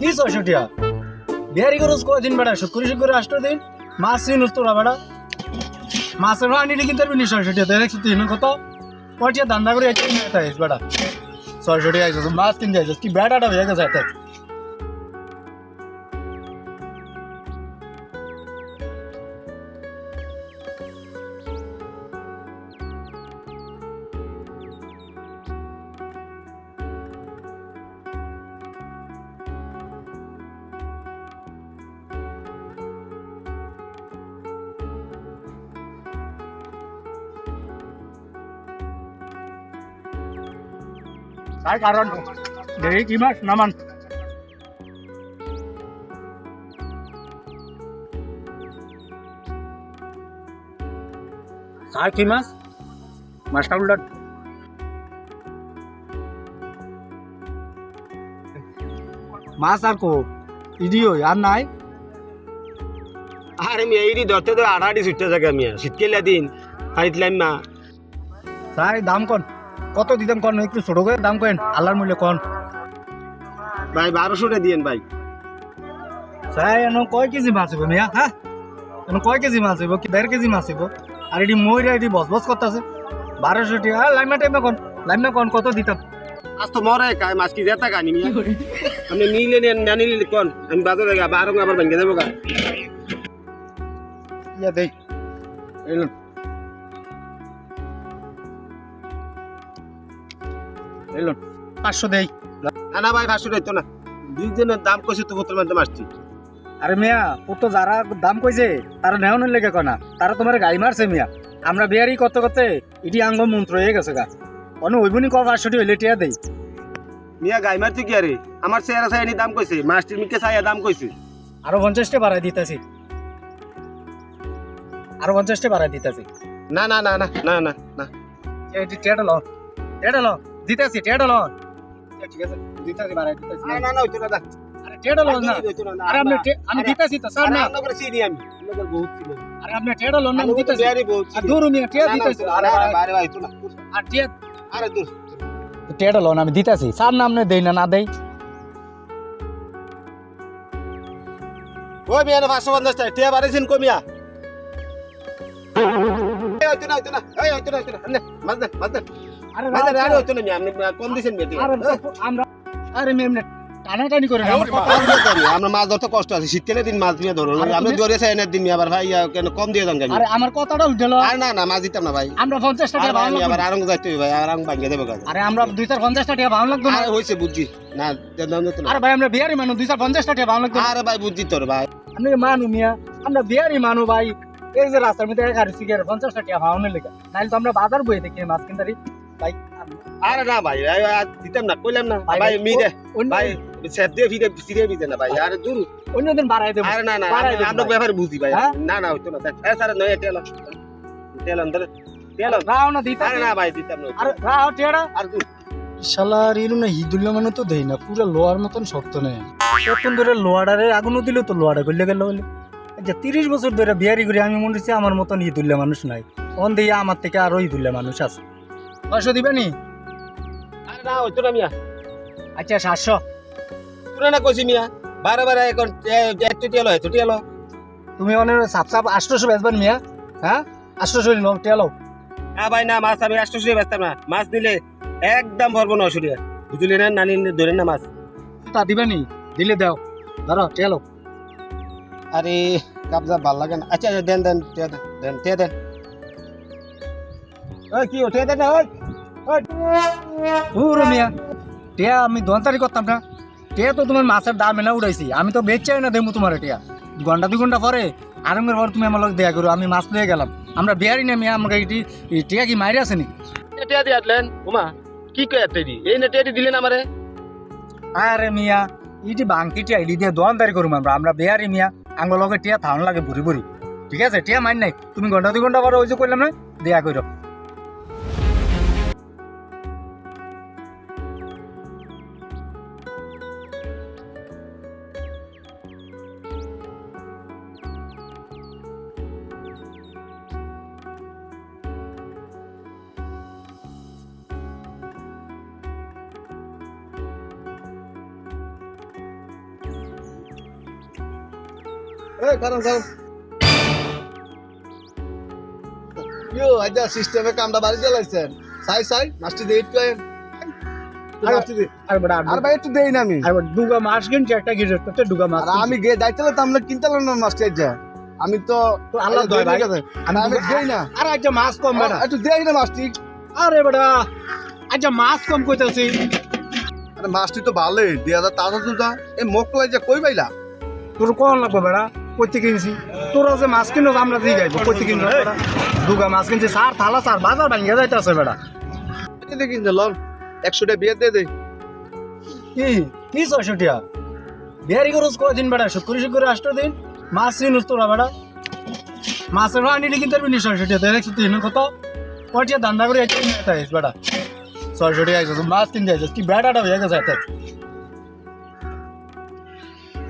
কি ছয়শো টিয়া বিহারি খরচ কদিন বেড়া শুক্র শুক্র আষ্ট দিন মাছ চিনুস তোরা বেড়া মাছের ভাড়া নিলে কিন্তু পারবি ছয়শো তাই দেখছি তিন কত কয়টিয়া ধান্দা করে আইস বেড়া ছয়শো টিয়া আইসস মাছ কিনতে আইসস কি বেড়াটা হয়ে গেছে তাই কারণ। দেখি কি মাছ নামান। আর কি মাছ মাছটা উল্টান মাছ আর কো? ইডিও আর নাই? আরে মিয়া ইডি ধরতে তো আড়াআড়ি ছুটতে থাকে মিয়া। শীতকালে দিন খাইতলাম না। তাই দাম কন? কত দিতাম কন? একটু ছোট করে দাম করেন আল্লাহর মূল্যে কন। ভাই বারোশোটা দিয়েন ভাই। তাই এনো কয় কেজি মাছ হইব মিয়া হ্যাঁ এনো কয় কেজি মাছ হইব কি দেড় কেজি মাছ হইব? আর এটি ময়রা এটি বস বস করতেছে বারোশো হ্যাঁ লাইমা টাইমে কন লাইমা কন কত দিতাম? আজ তো মরে কায় মাছ কি যেতা কানি মিয়া আপনি নিলে নেন না নিলে কোন আমি বাজারে গা বারো আবার ভেঙে দেবো গা। ইয়া দেই। এলন এলন পাঁচশো দেই। না না ভাই পাঁচশো হইতো না। দুই দিনের দাম কইছে তো বোতল মারতে মারছি। আরে মিয়া ও তো যারা দাম কইছে তারা নেওয়ানোর লেগে কনা তারা তোমার গাড়ি মারছে মিয়া। আমরা বিয়ারি করতে করতে এটি আঙ্গ মন্ত্র হয়ে গেছে গা। অন্য ওইবনি কর পাঁচশোটি হইলে টিয়া দেই। মিয়া গাই মারতে কি আরে? আমার চেহারা চাইনি দাম কইছে মাছটির মিকে চাইয়া দাম কইছে। আরও পঞ্চাশটা বাড়াই দিতেছি। আরও পঞ্চাশটা বাড়াই দিতেছি। না না না না না না না। এটি টেটা লো টেটা লো দিতেছি টেটা লো ঠিক আছে দিতেছি বাড়াই দিতেছি না না না হইতো না আরে টেটা লো না হইতো না আরে আপনি টে- আমি দিতেছি তো স্যার না আমরা চিনি আমি আমরা বহুত চিনি আরে আপনি টেটা লো না আমি আমি তো দিতেছি বিহারি বহুত আর চিনি দূর মিয়া টেয়া না, না, দিতেছি হইতো না, আরে আরে ভাই, বাইরে ভাই হইতো না আর টেয়া আরে দূর টেটা লো না আমি দিতেছি স্যার না আপনি দেই না না দেই ওই মিয়া পাঁচশো পঞ্চাশ টাকা টিয়া বাড়াইছেন কমিয়া এই হইতো না হইতো না এই হইতো না হইতো না নে, মাছ দেন মাছ দেন আরে রাও, আরে হইতো না মিয়া আপনি কম দিছেন মিয়া। আরে আমরা আরে মেম টানাটানি করে না, আমার মাছ ধরতে কষ্ট আছে। শীতকালে দিন মাছ দিয়ে ধরো আরে আপনি তুমি- ধরে চাই দিন মিয়া আবার ভাই কেন কম দিয়ে কেন? আরে আমার কথাটা উঠল আর না না মাছ দিতাম না ভাই। আমরা পঞ্চাশ টাকা আর ভাই, ভালো আমি আবার আরঙ্গ যাইতে ভাই আর ভাঙ্গে দেবো কাজ। আরে আমরা দুই চার পঞ্চাশ টাকা ভালো লাগতো না। আরে হয়েছে বুঝছি। না দাম দিতে আরে ভাই আমরা বিহারি মানুষ দুই চার পঞ্চাশ টাকা ভালো লাগতো। আরে ভাই বুঝছি তোর ভাই। আপনি মানু মিয়া আমরা বিহারি মানু ভাই। এই যে রাস্তার মধ্যে গাড়ি শিখে পঞ্চাশ টাকা ভাওনের লেগে। নাহলে তো আমরা বাজার বই দেখি মাছ কিনতারি ভাই আরে না ভাই দিতাম না কইলাম না। ভাই, ভাই ভাই, মি দে ভাই সেফ দিয়ে ফিরে ফিরে দিতে না ভাই আরে দূর। অন্য দিন বাড়াই দেবো। আরে না না আমরা ব্যাপারে বুঝি ভাই। হ্যাঁ? না না হইতো না এ স্যার নয় তেল তেল অন্তর তেল রাও না দিতে আরে না ভাই দিতাম না। আরে রাও টেড়া আর দূর। শালার এর না হিদুল্লা মানে তো দেই না পুরো মতন শক্ত নেই। কতক্ষণ ধরে লোহাডারে আগুনও দিল তো লোহাডা গলে গেল বলে। আচ্ছা তিরিশ বছর ধরে বিহারি করে আমি মনে হচ্ছে আমার মতন হিদুল্লা মানুষ নাই। অন দিয়ে আমার থেকে আরও হিদুল্লা মানুষ আছে। ছয়শো দিবেনি আরে না হইতো না মিয়া। আচ্ছা সাতশো। তুই না কইছি মিয়া বারে বারে এখন তো তেল তুমি অনেক সাপ সাপ আষ্টশো বেচবেন মিয়া? হ্যাঁ আষ্টশো নিল টেলো না ভাই না মাছ আমি শুয়ে বেচতাম না। মাছ দিলে একদম ভরবো না শুরিয়া বুঝলি না না নিলে ধরে না মাছ। তা দিবেনি দিলে দাও। ধরো টেলো আরে কাবজা ভালো লাগে না। আচ্ছা আচ্ছা, দেন দেন টিয়া দেন দেন টিয়া দেন। ওই কি উঠে দেন না ওই ওই। পুরো মিয়া টিয়া আমি দোকানদারি করতাম না। টিয়া তো তোমার মাছের দাম এনে উড়াইছি আমি তো বেচছাই না দেবো তোমার টিয়া। ঘণ্টা দুই ঘণ্টা পরে আরঙ্গের পর তুমি আমার লোক দেয়া করো আমি মাছ নিয়ে গেলাম। আমরা বিহারি না মিয়া আমাকে এটি টিয়া কি মাইরে আসেনি টিয়া দিয়ে আটলেন উমা কি কয় টেডি এই না টেডি দিলেন আমারে। আরে মিয়া ইটি বাঙ্কি টিয়া ইডি দিয়ে দোকানদারি করুম আমরা আমরা বিহারি মিয়া আঙ্গুর লগে টিয়া থাউন লাগে ভুরি ভুরি। ঠিক আছে টিয়া মাইন নাই তুমি ঘণ্টা দুই ঘণ্টা পরে ওই যে করলাম না দেয়া করো ইয়ো আইদা সিস্টেমে কামটা বাড়ি দিয়ে লাইছেন। সাই সাই মাস্টি দে একটু আর ভাই একটু দেই না আমি। আর দুগা মাছ কিনছে একটা দুগা মাছ আমি গে তো আমরা কিনতে না আমি তো আল্লাহ দয় ভাই। আমি দেই না। আর আচ্ছা মাছ কম বেটা একটু দেই না আরে বেটা আচ্ছা মাছ কম কইতাছি। আরে মাস্টি তো ভালোই। দুই হাজার তাজা তুজা এই মোকলাই যে কই পাইলা? তোর কোন লাগবে বেটা কইতে কিনছি তোরা যে মাছ কিনো আমরা দিয়ে গাইবো কইতে কিনছো দুগা মাছ কিনছি সার থালা সার বাজার ভাঙ্গা যাইতাছে বেটা কিনছে লন একশোটা বিয়ে দিয়ে দে। কি? কি ছয়শটিয়া? বিহারি খরচ কদিন বেটা শুক্রি শুক্রি আষ্ট দিন। মাছ চিনুস তোরা বেটা মাছের আনিলে কিন্তু পারবি ছয়শটিয়া তাই দেখছি তুই কত? কটিয়া দান্দা করে বেটা ছয়শটি আইছিস মাছ কিনতে কি বেটাটা হয়ে গেছে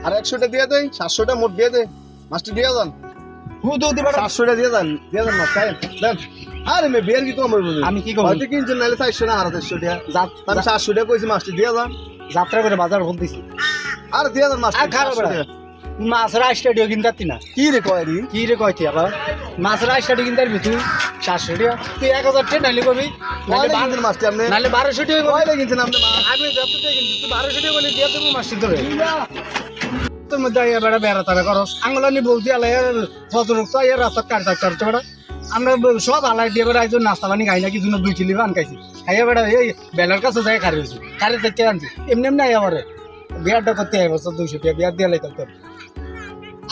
আর একশোটা দিয়ে দেই সাতশোটা মোট দিয়ে দে মাস্টি দিয়ে যান সাতশোটা দিয়ে দেন দিয়ে দেন মাস্টার দেন আরে মে বিয়ের কি কম আমি কি হয়তো কিনছেন নাহলে চারশো না আর চারশো টাকা আমি সাতশো টাকা কইছি মাস্টি দিয়ে যান যাত্রা করে বাজার দিছি। আর দিয়ে মাস্টি আর খারাপ মাছের আইসটাডিও কিনতে না। কি রে কয় রি? কি রে কইতি আবার? মাছের আইসটাডিও কিনতে পারবি তুই? সাতশো টাকা তুই এক হাজার টাকা নাইলে কবি। বারো- কিনছেন মাস্টি আপনি? নাইলে বারোশো টাকা কয়টা কিনছেন আপনি? আমি যত টাকা কিনছি তুই বারোশো টাকা বলে দিয়ে ধরে তোর মধ্যে আইয়া বেড়া বেড়া তারা করস আঙ্গুলানি বলছি আলাই ফজরুক তো আইয়া রাস্তা কাট কাট কাটছে বেড়া। আমরা সব আলাই দিয়ে বেড়া একজন নাস্তা পানি খাই না, কিছু দুই কিলি পান খাইছি। খাইয়া বেড়া এই বেলার কাছে যাই খারি হয়েছি। খারি থেকে আনছি। এমনি এমনি আইয়া আমারে বিয়ারটা করতে আই বছর দুইশো টাকা বিয়ার দিয়ে লাইতাম তোর।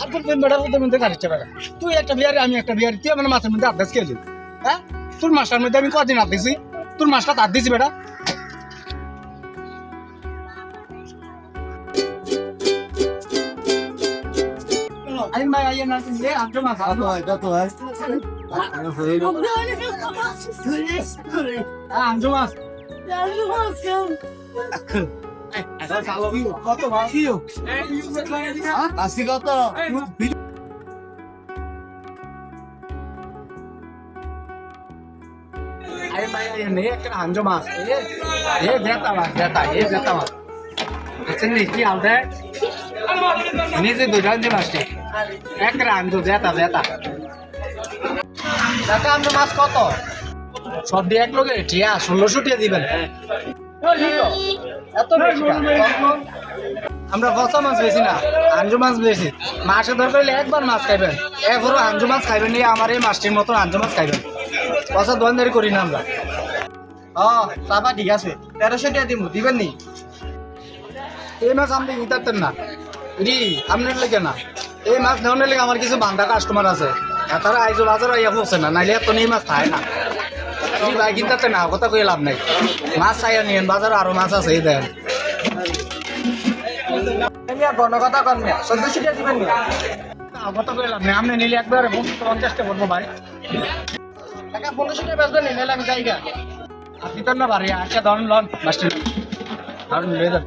আর তোর বেড়া বলতে মধ্যে খারিচ্ছে বেড়া। তুই একটা বিয়ারে, আমি একটা বিয়ারে, তুই আমার মাছের মধ্যে আদাস খেয়েছি হ্যাঁ? তোর মাসটার মধ্যে আমি কদিন দিছি? তোর মাসটা আদ দিছি বেড়া আমি ভাই আইয়া না দিলে আটটা মাছ আদো এটা তো হয় আটটা মাছ কত মাছ আশি কত আরে ভাই আইয়া নেই একটা আঞ্জো মাছ এ জেতা মাছ জেতা এ জেতা মাছ দেখছেন নি কি আলদে? নিজে দুইটা আনছি মাছটি আঞ্জো মাছ কত? সব এক লোকে? টিয়া ষোলোশো দিবেন। আমরা কষা মাছ বেশি না, আঞ্জু মাছ বেশি। মাসে দরকার একবার মাছ খাইবেন। এরপরও আঞ্জু মাছ খাইবেন নিয়ে আমার এই মাছটির মতো আঞ্জু মাছ খাইবেন। কষা দোকানদারি করি না আমরা। ও চাপা ঠিক আছে, তেরোশো টাকা দিব দিবেন নি? এই মাছ আপনি নিতে না। রি, আপনার লেগে না। এই মাছ নেওয়ার লেগে আমার কিছু বান্ধা কাস্টমার আছে। তারা আইজো বাজার আইয়া পড়ছে না, নাইলে এত নিয়ে মাছ খায় না। এই ভাই কিনতে না, কথা কই লাভ নাই। মাছ চাইয়া নিয়েন, বাজারে আরও মাছ আছে, এই দেন। কথা কন চোদ্দশো কথা লাভ নাই আপনি নিলে একবারে পঞ্চাশটা করব ভাই। আমি যাই গা আপনি তো না বাড়ি আচ্ছা ধরুন লন মাস্টার যান।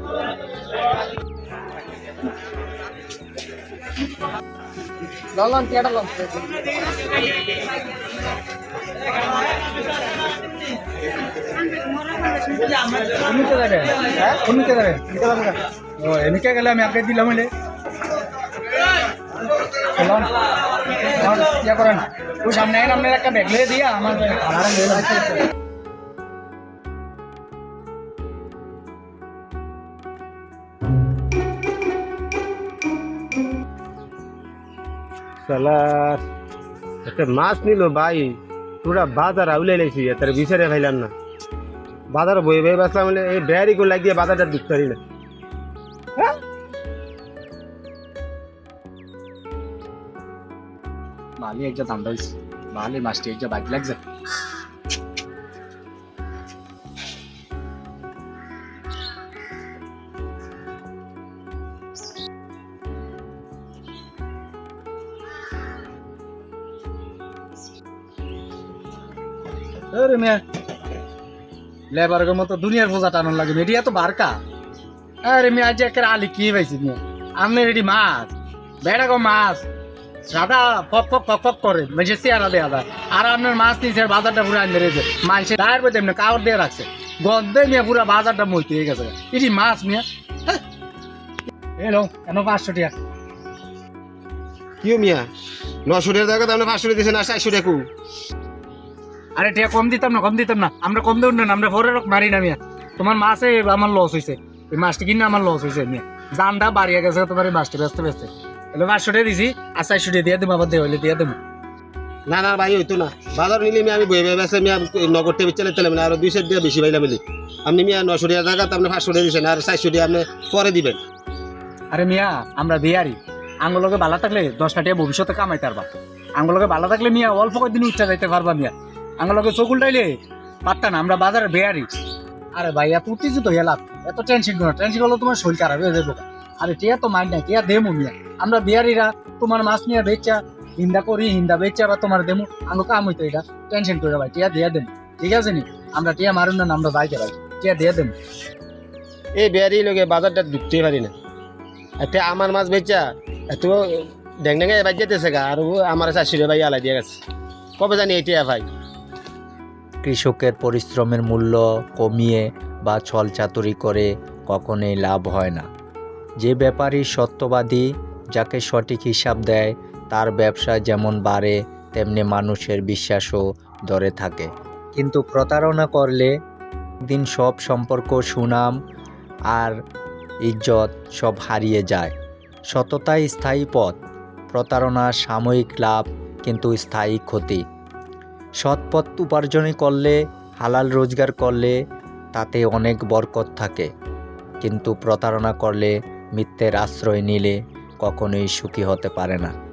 এমনিতে যাবেন ও এমনিতে গেলে। আমি আগে দিলাম ইয়া করেন ওই সামনে আপনার একটা ব্যাগ লিয়ে দিয়ে আমার খাবার লিয়ে সালার একটা মাছ নিল ভাই পুরা বাজার আউলে লাইছি তার বিচারে ভাইলাম না বাজার বই বই বাসলাম বলে এই বেয়ারি করে লাগিয়ে বাজারটা ঢুকতে পারি না ভালো একটা দাম দিয়েছি ভালো মাছটি একটা বাইক লাগছে আরে মেয়ে লেবারের মতো দুনিয়ার বোঝা টানার লাগে মেডিয়া তো বারকা। আরে মেয়ে আজ একটা আলি কি পাইছি মেয়ে আমি রেডি মাছ বেড়া গো মাছ, সাদা ফক ফক ফক ফক করে মানে চেহারা দেওয়া যায়। আর আপনার মাছ নিচে বাজারটা পুরো আনতে রয়েছে মানুষের দায়ের মধ্যে এমনি কাগজ দিয়ে রাখছে। গন্ধে মেয়ে পুরো বাজারটা মইতে হয়ে গেছে। এটি মাছ মেয়ে এলো কেন পাঁচশো টাকা কিও মিয়া? নশো টাকা আপনি পাঁচশো টাকা দিয়েছেন আর চারশো টাকা আরে টিয়া কম দিতাম না কম দিতাম না। আমরা কম দেব না আমরা পরে মারি না মিয়া। তোমার মাসে আমার লস হয়েছে এই মাছটি কিনে আমার লস হয়েছে মিয়া। জানটা বাড়িয়ে গেছে তোমার এই মাছটি ব্যস্ত ব্যস্ত তাহলে পাঁচশো টাকা দিছি আর চারশো টাকা দিয়ে দেবো আবার দেওয়া দিয়ে দেবো না না ভাই হইতো না। বাজার নিলে আমি বই বই বেসে মিয়া নগদ টেবিল চালে তেলে না আর দুইশো দিয়ে বেশি পাইলাম মিলি। আপনি মিয়া নশো টাকা জায়গা আপনি পাঁচশো টাকা দিয়েছেন আর চারশো টাকা আপনি পরে দিবেন। আরে মিয়া আমরা বিহারি। আঙ্গুলকে ভালো থাকলে দশটা টাকা ভবিষ্যতে কামাইতে পারবা। আঙ্গুলকে ভালো থাকলে মিয়া অল্প কয়েকদিন উচ্চা যাইতে পারবা মিয়া। আঙ্গুলকে চকুল ডাইলে পারতা না, আমরা বাজারে বেয়ারি। আরে ভাই এত উত্তেজিত এলাম এত টেনশন করো টেনশন করলে তোমার শরীর খারাপ হয়ে যাব। আরে টিয়া তো মাইন্ড নাই, টিয়া দেমু মিয়া। আমরা বিহারিরা তোমার মাছ নিয়ে বেচা, হিন্দা করি, হিন্দা বেচা বা তোমার দেমু, আঙ্গু কাম হইতো এটা। টেনশন করে ভাই, টিয়া দিয়ে দেন ঠিক আছে নি? আমরা টিয়া মারুন না আমরা যাইতে ভাই। টিয়া দিয়ে দেন এই বেয়ারি লোকে বাজারটা ঢুকতে পারি না। এতে আমার মাছ বেচা, এত ড্যাং ড্যাঙে বাজ যেতেছে গা, আর আমার টাকা ভাই আলাই দিয়ে গেছে। কবে জানি এইটা ভাই। কৃষকের পরিশ্রমের মূল্য কমিয়ে বা ছলচাতুরি করে কখনোই লাভ হয় না। যে ব্যাপারী সত্যবাদী, যাকে সঠিক হিসাব দেয়, তার ব্যবসা যেমন বাড়ে, তেমনি মানুষের বিশ্বাসও ধরে থাকে। কিন্তু প্রতারণা করলে দিন সব সম্পর্ক, সুনাম আর ইজ্জত সব হারিয়ে যায়। সততাই স্থায়ী পথ। প্রতারণা সাময়িক লাভ, কিন্তু স্থায়ী ক্ষতি। সৎ পথ উপার্জনই করলে, হালাল রোজগার করলে তাতে অনেক বরকত থাকে। কিন্তু প্রতারণা করলে মিথ্যের আশ্রয় নিলে কখনোই সুখী হতে পারে না।